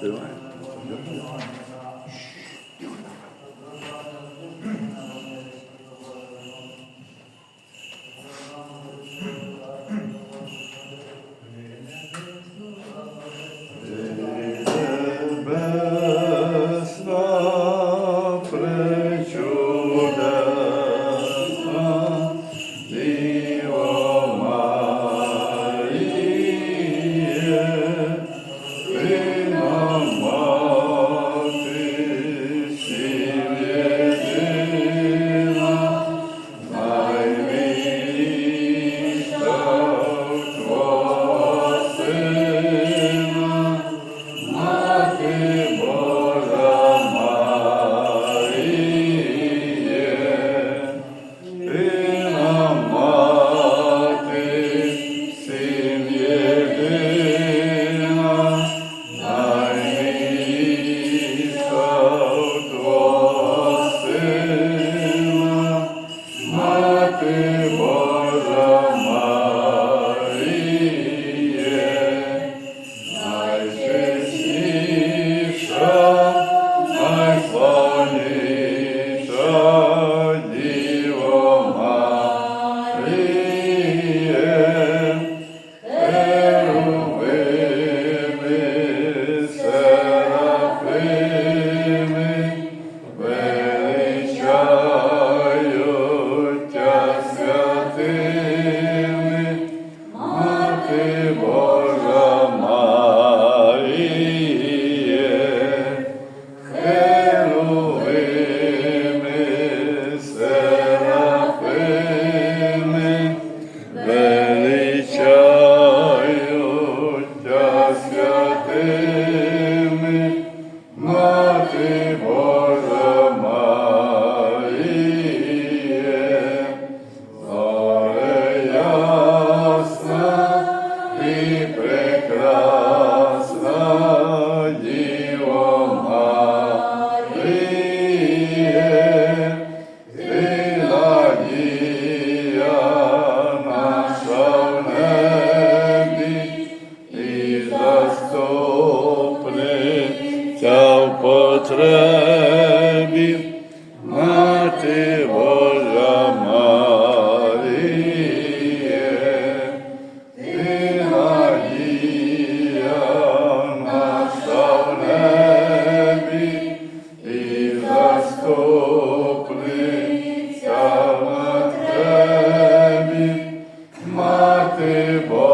对吧？Мати Божа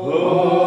Господи,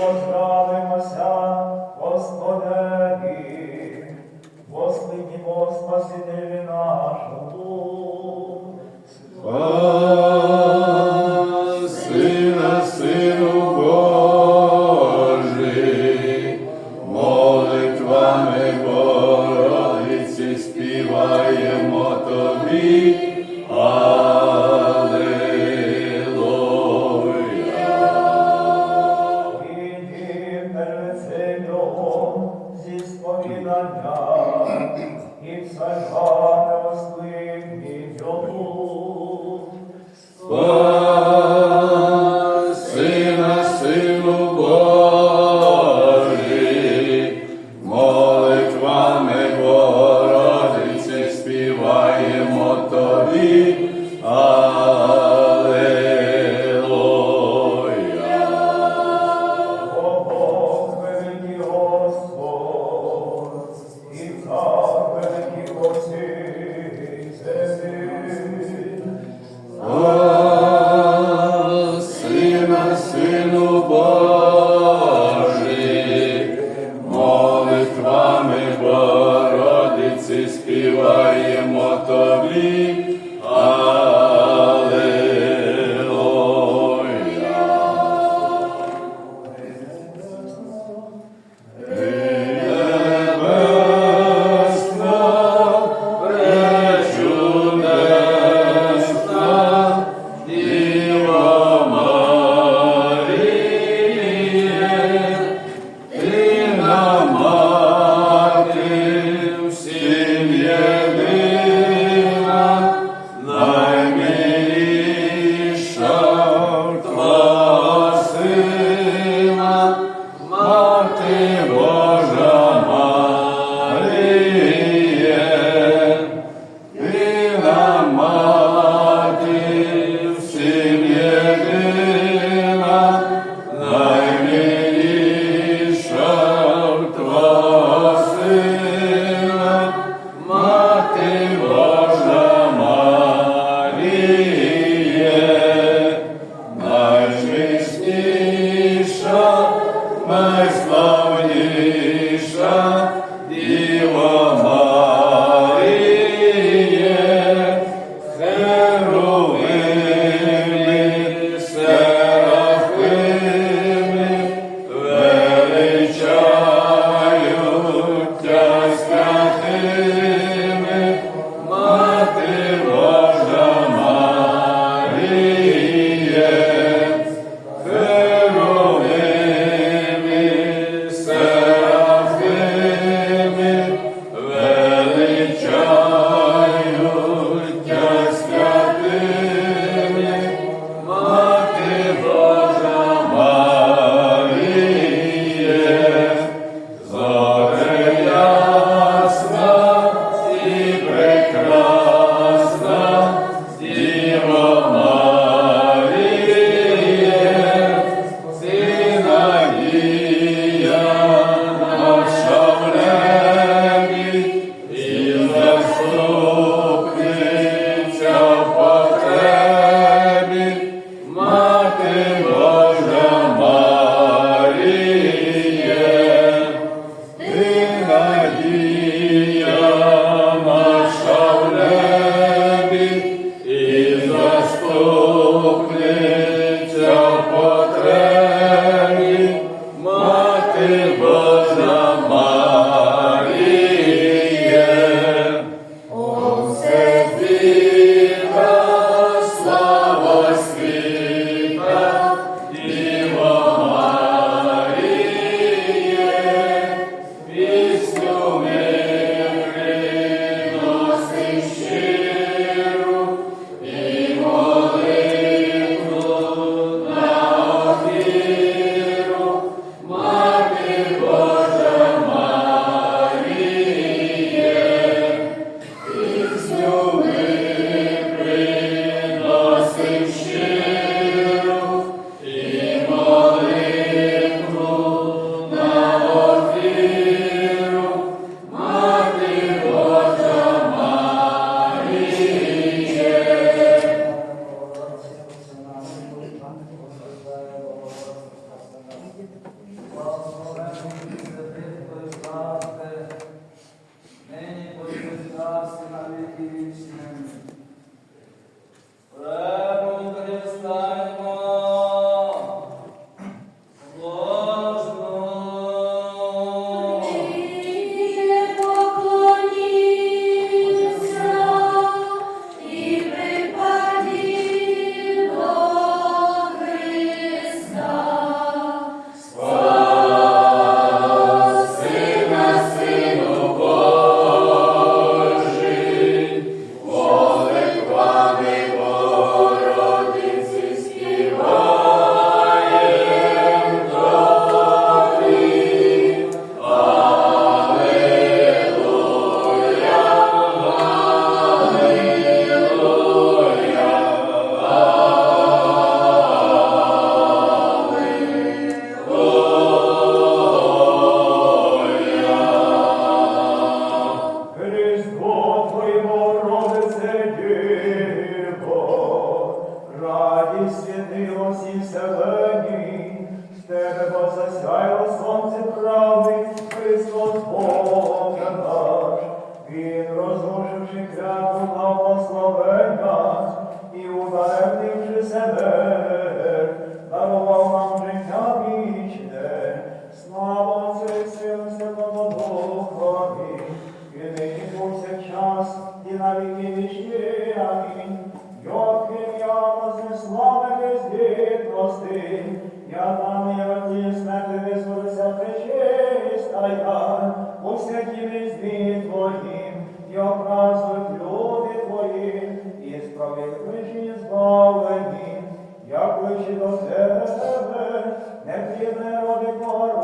Господи, Господеві, Господи, Спасителі нашому. у святі різні твої, і образують люди Твої, і справедливі збавлені, як вище до себе, не роди пора.